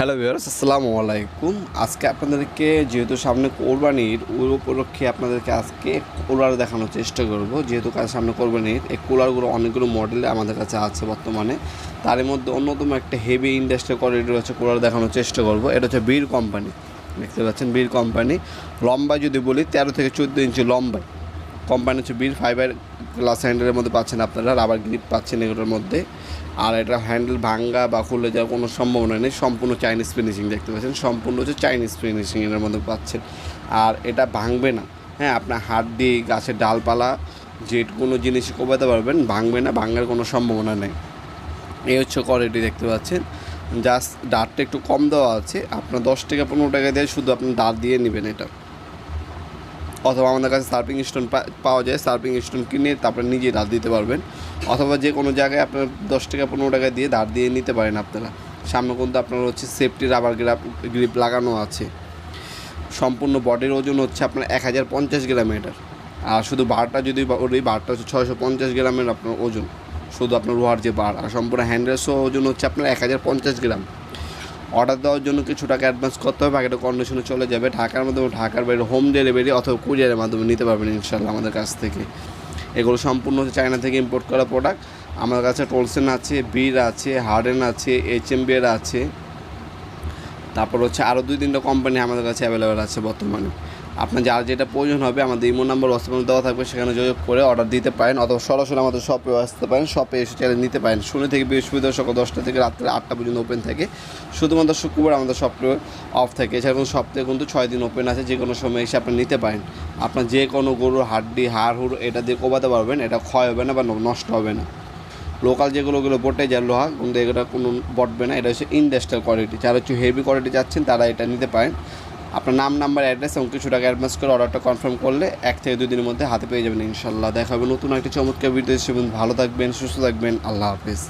Hello viewers আসসালামু আলাইকুম আজকে আপনাদেরকে যেহেতু সামনে কোরবানির ওর উপলক্ষে আপনাদেরকে আজকে কুলার দেখানোর চেষ্টা করব। যেহেতু কাজ সামনে কোরবানির, এই কুলারগুলো অনেকগুলো মডেলে আমাদের কাছে আছে বর্তমানে। তার মধ্যে অন্যতম একটা হেভি ইন্ডাস্ট্রিয়াল কোয়ালিটির হচ্ছে কুলার দেখানোর চেষ্টা করব। এটা হচ্ছে বীর কোম্পানি দেখতে পাচ্ছেন বীর কোম্পানি লম্বা যদি বলি, তেরো থেকে চোদ্দ ইঞ্চি লম্বায় কোম্পানি হচ্ছে বীর ফাইবার গ্লাস হ্যান্ডেলের মধ্যে পাচ্ছেন আপনারা রাবার গ্রিপ পাচ্ছেন এগুলোর মধ্যে। আর এটা হ্যান্ডেল ভাঙ্গা বা খুলে যাওয়ার কোনো সম্ভাবনা নেই, সম্পূর্ণ চাইনিজ ফিনিশিং দেখতে পাচ্ছেন, সম্পূর্ণ হচ্ছে চাইনিজ ফিনিশিং এর মধ্যে পাচ্ছেন। আর এটা ভাঙবে না হ্যাঁ আপনার হাত দিয়ে গাছের ডালপালা যে কোনো জিনিসই কোপাতে পারবেন, ভাঙবে না, ভাঙার কোনো সম্ভাবনা নেই। এই হচ্ছে কোয়ালিটি দেখতে পাচ্ছেন জাস্ট ডারটা একটু কম দেওয়া আছে, আপনার দশ টাকা পনেরো টাকা দিয়ে শুধু আপনি ডার দিয়ে নেবেন এটা। অথবা আমাদের কাছে সার্পিং স্টোন পাওয়া যায় সার্পিং স্টোন কিনে তারপরে নিজে দাঁড় দিতে পারবেন। অথবা যে কোনো জায়গায় আপনার দশ টাকা, পনেরো টাকা দিয়ে দাঁড় দিয়ে নিতে পারেন আপনারা। সামনে কিন্তু আপনার হচ্ছে সেফটি রাবার গ্রাপ গ্রিপ লাগানো আছে। সম্পূর্ণ বডির ওজন হচ্ছে আপনার এক হাজার পঞ্চাশ গ্রাম এটার আর শুধু বারটা যদি ওই বারটা হচ্ছে ছয়শো পঞ্চাশ গ্রামের আপনার ওজন। শুধু আপনার লোহার যে বার, আর সম্পূর্ণ হ্যান্ডেলসও ওজন হচ্ছে আপনার এক হাজার পঞ্চাশ গ্রাম। অর্ডার দেওয়ার জন্য কিছু টাকা অ্যাডভান্স করতে হবে, বাকিটা কন্ডিশনে চলে যাবে। ঢাকার মাধ্যমে ঢাকার বাইরে হোম ডেলিভারি অথবা কুরিয়ারের মাধ্যমে নিতে পারবেন ইনশাল্লাহ আমাদের কাছ থেকে। এগুলো সম্পূর্ণ হচ্ছে চায়না থেকে ইম্পোর্ট করা প্রোডাক্ট আমার কাছে টোলসেন আছে বীর আছে হার্ডেন আছে এইচ এম বিয়ের আছে। তারপর হচ্ছে আরও দুই তিনটা কোম্পানি আমাদের কাছে অ্যাভেলেবেল আছে বর্তমানে। আপনার যার যেটা প্রয়োজন হবে, আমাদের ইমো নাম্বার হোয়াটসঅ্যাপ দেওয়া থাকবে, সেখানে যোগাযোগ করে অর্ডার দিতে পারেন অথবা সরাসরি আমাদের শপে আসতে পারেন। শপে এসে চাইলে নিতে পারেন। শূন্য থেকে বৃহস্পতিবার সকাল দশটা থেকে রাত্রে আটটা পর্যন্ত ওপেন থাকে। শুধুমাত্র শুক্রবার আমাদের শপে অফ থাকে। এছাড়া কোনো সপ্তাহে কিন্তু ছয় দিন ওপেন আছে যে কোনো সময় এসে আপনি নিতে পারেন। আপনার যে কোনো গরুর হাড্ডি, হাড়, হুড়, এটা দিয়ে কোবাতে পারবেন, এটা ক্ষয় হবে না বা নষ্ট হবে না। লোকাল যেগুলো, ওগুলো বটে যায় লোহা, কিন্তু এগুলো কোনো বটবে না। এটা হচ্ছে ইন্ডাস্ট্রিয়াল কোয়ালিটি যারা হচ্ছে হেভি কোয়ালিটি চাচ্ছেন তারা এটা নিতে পারেন। আপনার নাম, নাম্বার অ্যাড্রেস এবং কিছু টাকা অ্যাডভান্স করে অর্ডারটা কনফার্ম করলে এক থেকে দুই দিনের মধ্যে হাতে পেয়ে যাবেন ইনশাল্লাহ দেখা হবে নতুন একটি চমৎকার ভিডিও হিসেবে ভালো থাকবেন, সুস্থ থাকবেন। আল্লাহ হাফিজ।